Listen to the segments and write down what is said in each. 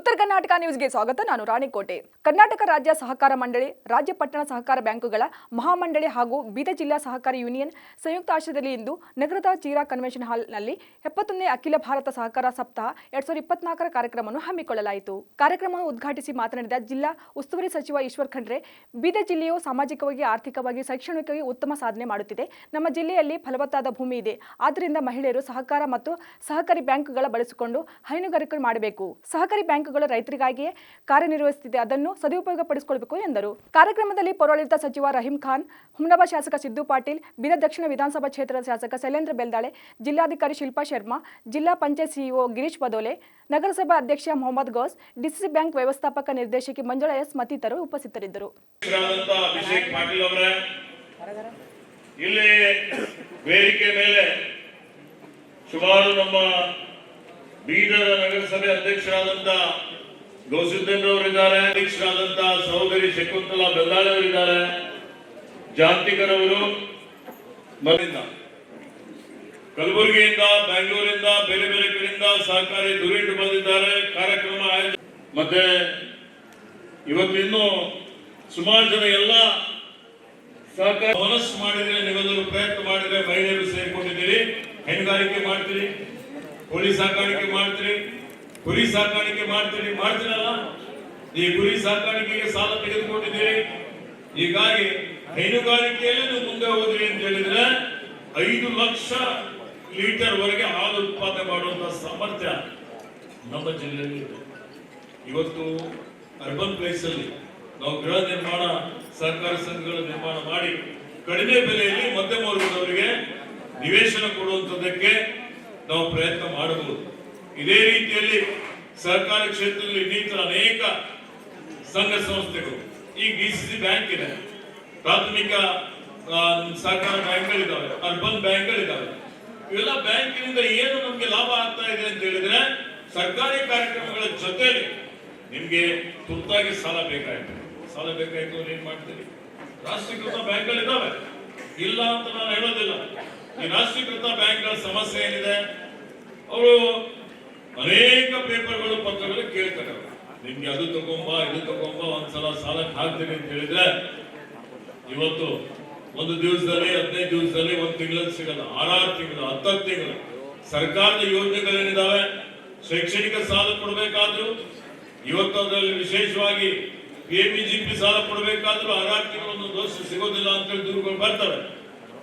ಉತ್ತರ ಕರ್ನಾಟಕ ನ್ಯೂಸ್ಗೆ ಸ್ವಾಗತ. ನಾನು ರಾಣಿಕೋಟೆ. ಕರ್ನಾಟಕ ರಾಜ್ಯ ಸಹಕಾರ ಮಂಡಳಿ, ರಾಜ್ಯ ಪಟ್ಟಣ ಸಹಕಾರ ಬ್ಯಾಂಕುಗಳ ಮಹಾಮಂಡಳಿ ಹಾಗೂ ಬೀದರ್ ಜಿಲ್ಲಾ ಸಹಕಾರಿ ಯೂನಿಯನ್ ಸಂಯುಕ್ತ ಆಶ್ರಯದಲ್ಲಿ ಇಂದು ನಗರದ ಚೀರಾ ಕನ್ವೆನ್ಷನ್ ಹಾಲ್ನಲ್ಲಿ ಎಪ್ಪತ್ತೊಂದನೇ ಅಖಿಲ ಭಾರತ ಸಹಕಾರ ಸಪ್ತಾಹ ಎರಡ್ ಸಾವಿರದ ಇಪ್ಪತ್ನಾಲ್ಕರ ಕಾರ್ಯಕ್ರಮವನ್ನು ಹಮ್ಮಿಕೊಳ್ಳಲಾಯಿತು. ಕಾರ್ಯಕ್ರಮವನ್ನು ಉದ್ಘಾಟಿಸಿ ಮಾತನಾಡಿದ ಜಿಲ್ಲಾ ಉಸ್ತುವಾರಿ ಸಚಿವ ಈಶ್ವರ್ ಖಂಡ್ರೆ, ಬೀದರ್ ಜಿಲ್ಲೆಯು ಸಾಮಾಜಿಕವಾಗಿ, ಆರ್ಥಿಕವಾಗಿ, ಶೈಕ್ಷಣಿಕವಾಗಿ ಉತ್ತಮ ಸಾಧನೆ ಮಾಡುತ್ತಿದೆ. ನಮ್ಮ ಜಿಲ್ಲೆಯಲ್ಲಿ ಫಲವತ್ತಾದ ಭೂಮಿ ಇದೆ. ಆದ್ದರಿಂದ ಮಹಿಳೆಯರು ಸಹಕಾರ ಮತ್ತು ಸಹಕಾರಿ ಬ್ಯಾಂಕ್ಗಳ ಬಳಸಿಕೊಂಡು ಹೈನುಗಾರಿಕೆ ಮಾಡಬೇಕು. ಸಹಕಾರಿ ಬ್ಯಾಂಕ್ಗಳು ರೈತರಿಗಾಗಿಯೇ ಕಾರ್ಯನಿರ್ವಹಿಸುತ್ತಿದೆ. ಅದನ್ನು ಸದುಪಯೋಗಪಡಿಸಿಕೊಳ್ಳಬೇಕು ಎಂದರು. ಕಾರ್ಯಕ್ರಮದಲ್ಲಿ ಪೌರಾಡಳಿತ ಸಚಿವ ರಹೀಂ ಖಾನ್ ಹುಮ್ನಾಬಾದ್ ಶಾಸಕ ಸಿದ್ದು ಪಾಟೀಲ್ ಬೀದರ್ ದಕ್ಷಿಣ ವಿಧಾನಸಭಾ ಕ್ಷೇತ್ರದ ಶಾಸಕ ಶೈಲೇಂದ್ರ ಬೆಲ್ದಾಳೆ, ಜಿಲ್ಲಾಧಿಕಾರಿ ಶಿಲ್ಪಾ ಶರ್ಮಾ, ಜಿಲ್ಲಾ ಪಂಚಾಯತ್ ಸಿಇಒ ಗಿರೀಶ್ ಬದೋಲೆ, ನಗರಸಭಾ ಅಧ್ಯಕ್ಷ ಮೊಹಮ್ಮದ್ ಗೌಸ್ ಡಿಸಿಸಿ ಬ್ಯಾಂಕ್ ವ್ಯವಸ್ಥಾಪಕ ನಿರ್ದೇಶಕಿ ಮಂಜುಳ ಎಸ್ ಮತ್ತಿತರರು ಉಪಸ್ಥಿತರಿದ್ದರು. ಇಲ್ಲಿ ವೇದಿಕೆ ಮೇಲೆ ಸುಮಾರು ನಮ್ಮ ಬೀದರ್ ನಗರಸಭೆ ಅಧ್ಯಕ್ಷರಾದಂತ ಗೌಸುದ್ದೀನ್ ಅವರಿದ್ದಾರೆ, ಅಧ್ಯಕ್ಷರಾದಂತ ಸಹೋದರಿ ಶಕುಂತಲಾ ಬೆಲ್ಲಾಳೆ ಅವರಿದ್ದಾರೆ, ಜಾಂತಿಕರವರು ಕಲಬುರಗಿಯಿಂದ, ಬೆಂಗಳೂರಿಂದ, ಬೇರೆ ಬೇರೆ ಕಡೆಯಿಂದ ಸಹಕಾರಿ ದುರಿಟ್ಟು ಬಂದಿದ್ದಾರೆ, ಕಾರ್ಯಕ್ರಮ ಮತ್ತೆ ಇವತ್ತಿನ್ನು ಸುಮಾರು ಜನ ಎಲ್ಲ ಸಹಕಾರ ಮನಸ್ಸು ಮಾಡಿದ್ರೆ ನೀವೆಲ್ಲರೂ ಪ್ರಯತ್ನ ಮಾಡಿದ್ರೆ ಮಹಿಳೆಯರು ಸೇರಿಕೊಂಡಿದ್ದೀರಿ. ಹೈನುಗಾರಿಕೆ ಮಾಡ್ತೀರಿ. ಕೋಳಿ ಸಾಕಾಣಿಕೆ ಮಾಡ್ತೀರಿ ಕುರಿ ಸಾಕಾಣಿಕೆ ಮಾಡ್ತೀರಿ ಮಾಡ್ತೀರಲ್ಲ? ಈ ಕುರಿ ಸಾಕಾಣಿಕೆಗೆ ಸಾಲ ತೆಗೆದುಕೊಂಡಿದ್ದೀರಿ. ಹೀಗಾಗಿ ಹೈನುಗಾರಿಕೆಯಲ್ಲಿ ನೀವು ಮುಂದೆ ಹೋದ್ರಿ ಅಂತ ಹೇಳಿದ್ರೆ ಐದು ಲಕ್ಷ ಲೀಟರ್ ವರೆಗೆ ಹಾಲು ಉತ್ಪಾದನೆ ಮಾಡುವಂತಹ ಸಾಮರ್ಥ್ಯ ನಮ್ಮ ಜಿಲ್ಲೆಯಲ್ಲಿ ಇವತ್ತು ಅರ್ಬನ್ ಪ್ಲೇಸ್ ಅಲ್ಲಿ ನಾವು ಗೃಹ ನಿರ್ಮಾಣ ಸಹಕಾರ ಸಂಘಗಳ ನಿರ್ಮಾಣ ಮಾಡಿ ಕಡಿಮೆ ಬೆಲೆಯಲ್ಲಿ ಮಧ್ಯಮ ವರ್ಗದವರಿಗೆ ನಿವೇಶನ ಕೊಡುವಂತದಕ್ಕೆ ನಾವು ಪ್ರಯತ್ನ ಮಾಡಬಹುದು. ಇದೇ ರೀತಿಯಲ್ಲಿ ಸರ್ಕಾರಿ ಕ್ಷೇತ್ರದಲ್ಲಿ ಇನ್ನಿತರ ಅನೇಕ ಸಂಘ ಸಂಸ್ಥೆಗಳು ಈಗ ಸಿ ಬ್ಯಾಂಕ್ ಇದೆ. ಪ್ರಾಥಮಿಕ ಸಹಕಾರ ಬ್ಯಾಂಕ್ಗಳಿದ್ದಾವೆ, ಅರ್ಬನ್ ಬ್ಯಾಂಕ್ಗಳಿದ್ದಾವೆ. ಇವೆಲ್ಲ ಬ್ಯಾಂಕಿನಿಂದ ಏನು ನಮಗೆ ಲಾಭ ಆಗ್ತಾ ಇದೆ ಅಂತ ಹೇಳಿದ್ರೆ, ಸರ್ಕಾರಿ ಕಾರ್ಯಕ್ರಮಗಳ ಜೊತೆಯಲ್ಲಿ ನಿಮಗೆ ತುರ್ತಾಗಿ ಸಾಲ ಬೇಕಾಯ್ತು. ಸಾಲ ಬೇಕಾಯ್ತು ಅಂದ್ರೆ ಏನ್ ಮಾಡ್ತೀರಿ? ರಾಷ್ಟ್ರೀಕೃತ ಬ್ಯಾಂಕ್ಗಳಿದ್ದಾವೆ. ಇಲ್ಲ ಅಂತ ನಾನು ಹೇಳೋದಿಲ್ಲ. ಈ ರಾಷ್ಟ್ರೀಕೃತ ಬ್ಯಾಂಕ್ಗಳ ಸಮಸ್ಯೆ ಏನಿದೆ? ಅವರು ಅನೇಕ ಪೇಪರ್ಗಳು ಪತ್ರಗಳು ಕೇಳ್ತಾರೆ. ನಿಮ್ಗೆ ಅದು ತಗೊಂಬ, ಇದು ತಗೊಂಬ, ಒಂದ್ಸಲ ಸಾಲಕ್ಕೆ ಹಾಕ್ತೀನಿ ಅಂತ ಹೇಳಿದ್ರೆ ಇವತ್ತು ಒಂದು ದಿವಸದಲ್ಲಿ, ಹದಿನೈದು ದಿವಸದಲ್ಲಿ ಒಂದು ತಿಂಗಳಲ್ಲಿ ಸಿಗಲ್ಲ, ಆರಾರು ತಿಂಗಳು, ಹತ್ತತ್ತು ತಿಂಗಳು. ಸರ್ಕಾರದ ಯೋಜನೆಗಳೇನಿದಾವೆ? ಶೈಕ್ಷಣಿಕ ಸಾಲ ಕೊಡಬೇಕಾದ್ರು ಇವತ್ತು ಅದರಲ್ಲಿ ವಿಶೇಷವಾಗಿ ಪಿ ಸಾಲ ಕೊಡಬೇಕಾದ್ರೂ ಆರಾರು ತಿಂಗಳು ಒಂದು ವರ್ಷ ಸಿಗೋದಿಲ್ಲ ಅಂತೇಳಿ ದೂರುಗಳು ಬರ್ತವೆ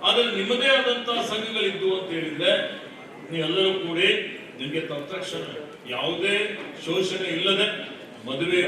ಆದ್ರೆ ನಿಮ್ಮದೇ ಆದಂತಹ ಸಂಘಗಳಿದ್ದು ಅಂತ ಹೇಳಿದ್ರೆ ನೀವೆಲ್ಲರೂ ಕೂಡಿ ನಿಮಗೆ ತತ್ಕ್ಷಣ ಯಾವುದೇ ಶೋಷಣೆ ಇಲ್ಲದೆ ಮದುವೆ